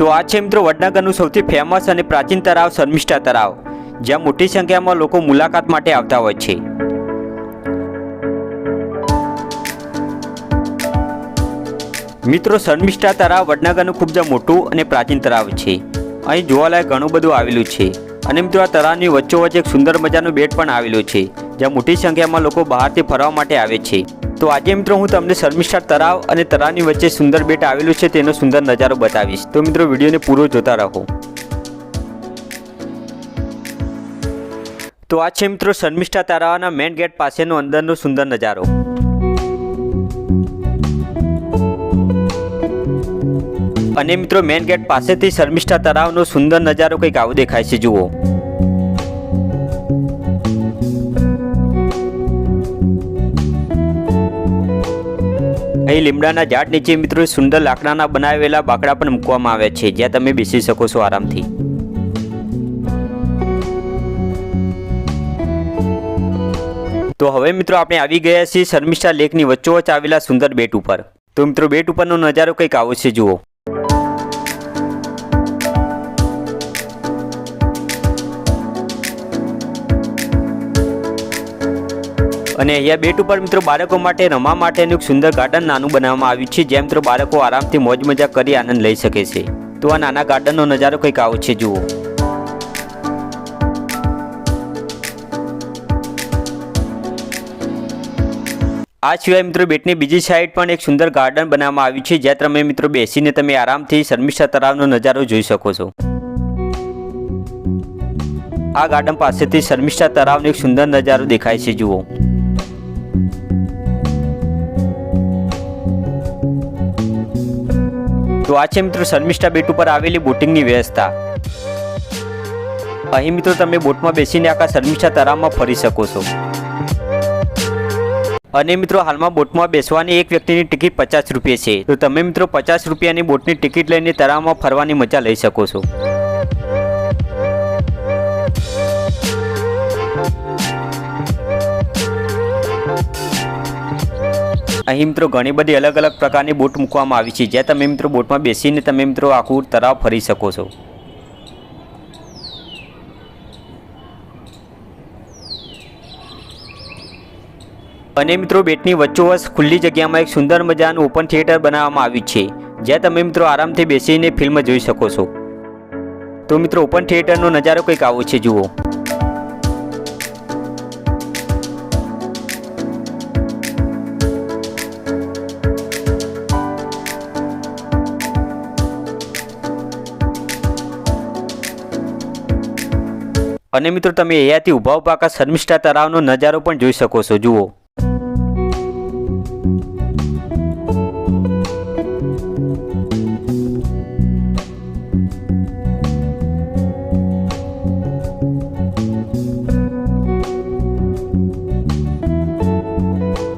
તો આ છે મિત્રો વડનગરનું સૌથી ફેમસ અને પ્રાચીન તળાવ, શર્મિષ્ઠા તળાવ, જ્યાં મોટી સંખ્યામાં લોકો મુલાકાત માટે આવતા હોય છે. મિત્રો, શર્મિષ્ઠા તળાવ વડનગરનું ખૂબ જ મોટું અને પ્રાચીન તળાવ છે. અહીં જોવાલાયક ઘણું બધું આવેલું છે. અને મિત્રો, આ તળાવની વચ્ચોવચ્ચ એક સુંદર મજાનું બેટ પણ આવેલું છે. જ્યાં મોટી સંખ્યામાં લોકો બહારથી ફરવા માટે આવે છે. તો આજે મિત્રો હું તમને શર્મિષ્ઠા તળાવ અને તળાવની વચ્ચે સુંદર બેટ આવેલું છે તેનો સુંદર નજારો બતાવીશ. તો મિત્રો વિડીયોને પૂરો જોતા રહો. તો આ છે મિત્રો શર્મિષ્ઠા તળાવના મેઇન ગેટ પાસેનો અંદરનો સુંદર નજારો. અને મિત્રો મેઇન ગેટ પાસેથી શર્મિષ્ઠા તળાવનો સુંદર નજારો કંઈક આવો દેખાય છે, જુઓ. અહીં લીમડાના ઝાડ નીચે મિત્રો સુંદર લાકડાના બનાવેલા બાકડા પણ મૂકવામાં આવ્યા છે, જ્યાં તમે બેસી શકો છો આરામથી. તો હવે મિત્રો આપણે આવી ગયા છીએ શર્મિષ્ઠા લેકની વચ્ચોવચ્ચ આવેલા સુંદર બેટ ઉપર. તો મિત્રો બેટ ઉપરનો નજારો કંઈક આવો છે, જુઓ. અને અહીંયા બેટ ઉપર મિત્રો બાળકો માટે રમવા માટેનું એક સુંદર ગાર્ડન નાનું બનાવવામાં આવ્યું છે જ્યાં મિત્રો બાળકો આરામથી મોજ મજા કરી આનંદ લઈ શકે છે. તો આ નાના ગાર્ડનનો નજારો કંઈક આવો છે, જુઓ. આ સિવાય મિત્રો બેટની બીજી સાઈડ પણ એક સુંદર ગાર્ડન બનાવવામાં આવ્યું છે, જ્યાં તમે મિત્રો બેસીને તમે આરામથી શર્મિષ્ઠા તળાવનો નજારો જોઈ શકો છો. આ ગાર્ડન પાસેથી શર્મિષ્ઠા તળાવનો એક સુંદર નજારો દેખાય છે, જુઓ. તો આ છે મિત્રો શર્મિષ્ઠા બેટ ઉપર આવેલી બોટિંગની વ્યવસ્થા. અહીં મિત્રો તમે બોટમાં બેસીને આખા શર્મિષ્ઠા તળાવમાં ફરી શકો છો. અને મિત્રો હાલમાં બોટમાં બેસવાની એક વ્યક્તિની ટિકિટ પચાસ રૂપિયા છે. તો તમે મિત્રો પચાસ રૂપિયાની બોટની ટિકિટ લઈને તળાવમાં ફરવાની મજા લઈ શકો છો. અહીં મિત્રો ઘણી બધી અલગ અલગ પ્રકારની બોટ મૂકવામાં આવી છે. જ્યાં તમે મિત્રો બોટમાં બેસીને તમે મિત્રો આખું તળાવ ફરી શકો છો. અને મિત્રો બેટની વચ્ચોવચ ખુલ્લી જગ્યામાં એક સુંદર મજાનું ઓપન થિયેટર બનાવવામાં આવ્યું છે, જ્યાં તમે મિત્રો આરામથી બેસીને ફિલ્મ જોઈ શકો છો. તો મિત્રો ઓપન થિયેટરનો નજારો કંઈક આવો છે, જુઓ. અને મિત્રો, તમે અહીંયાથી ઊભા ઊભા આખા શર્મિષ્ઠા તળાવનો નજારો પણ જોઈ શકો છો. જુઓ.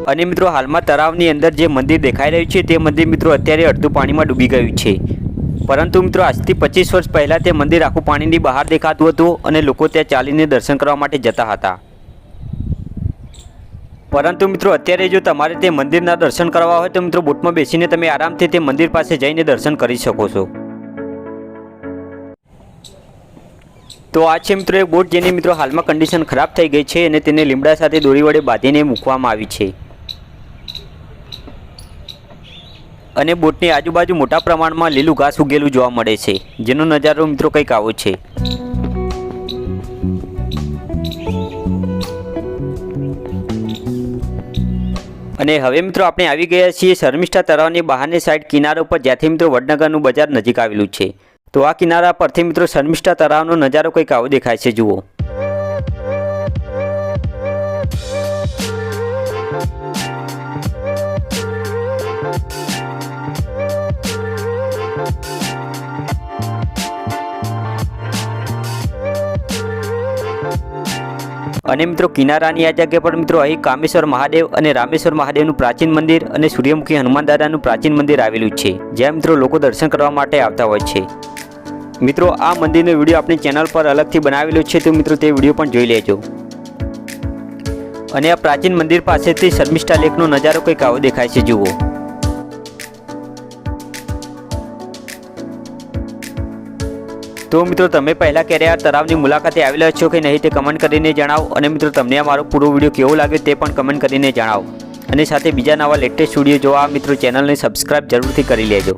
અને મિત્રો, હાલમાં તળાવની અંદર જે મંદિર દેખાઈ રહ્યું છે, તે મંદિર મિત્રો અત્યારે અડધું પાણીમાં ડૂબી ગયું છે. પરંતુ મિત્રો, આજથી પચીસ વર્ષ પહેલાં તે મંદિર આખું પાણીની બહાર દેખાતું હતું અને લોકો ત્યાં ચાલીને દર્શન કરવા માટે જતા હતા. પરંતુ મિત્રો, અત્યારે જો તમારે તે મંદિરના દર્શન કરવા હોય તો મિત્રો, બોટમાં બેસીને તમે આરામથી તે મંદિર પાસે જઈને દર્શન કરી શકો છો. તો આ છે મિત્રો એક બોટ જેની મિત્રો હાલમાં કન્ડિશન ખરાબ થઈ ગઈ છે અને તેને લીમડા સાથે દોરી વડે બાંધીને મૂકવામાં આવી છે. અને બોટની આજુબાજુ મોટા પ્રમાણમાં લીલું ઘાસ ઉગેલું જોવા મળે છે, જેનો નજારો મિત્રો કંઈક આવો છે. અને હવે મિત્રો આપણે આવી ગયા છીએ શર્મિષ્ઠા તળાવની બહારની સાઈડ કિનારા ઉપર, જ્યાંથી મિત્રો વડનગરનું બજાર નજીક આવેલું છે. તો આ કિનારા પરથી મિત્રો શર્મિષ્ઠા તળાવનો નજારો કંઈક આવો દેખાય છે, જુઓ. અને મિત્રો કિનારાની આ જગ્યા પર મિત્રો અહીં કામેશ્વર મહાદેવ અને રામેશ્વર મહાદેવનું પ્રાચીન મંદિર અને સૂર્યમુખી હનુમાન દાદાનું પ્રાચીન મંદિર આવેલું છે, જ્યાં મિત્રો લોકો દર્શન કરવા માટે આવતા હોય છે. મિત્રો, આ મંદિરનો વીડિયો આપણી ચેનલ પર અલગથી બનાવેલો છે, તો મિત્રો તે વીડિયો પણ જોઈ લેજો. અને આ પ્રાચીન મંદિર પાસેથી શર્મિષ્ઠા લેકનો નજારો કંઈક આવો દેખાય છે, જુઓ. તો મિત્રો, તમે પહેલાં ક્યારે આ તળાવની મુલાકાતે આવેલા છો કે નહીં તે કમેન્ટ કરીને જણાવો. અને મિત્રો, તમને આ મારો પૂરો વીડિયો કેવો લાગ્યો તે પણ કમેન્ટ કરીને જણાવો. અને સાથે બીજા નવા લેટેસ્ટ વીડિયો જોવા મિત્રો, ચેનલને સબસ્ક્રાઇબ જરૂરથી કરી લેજો.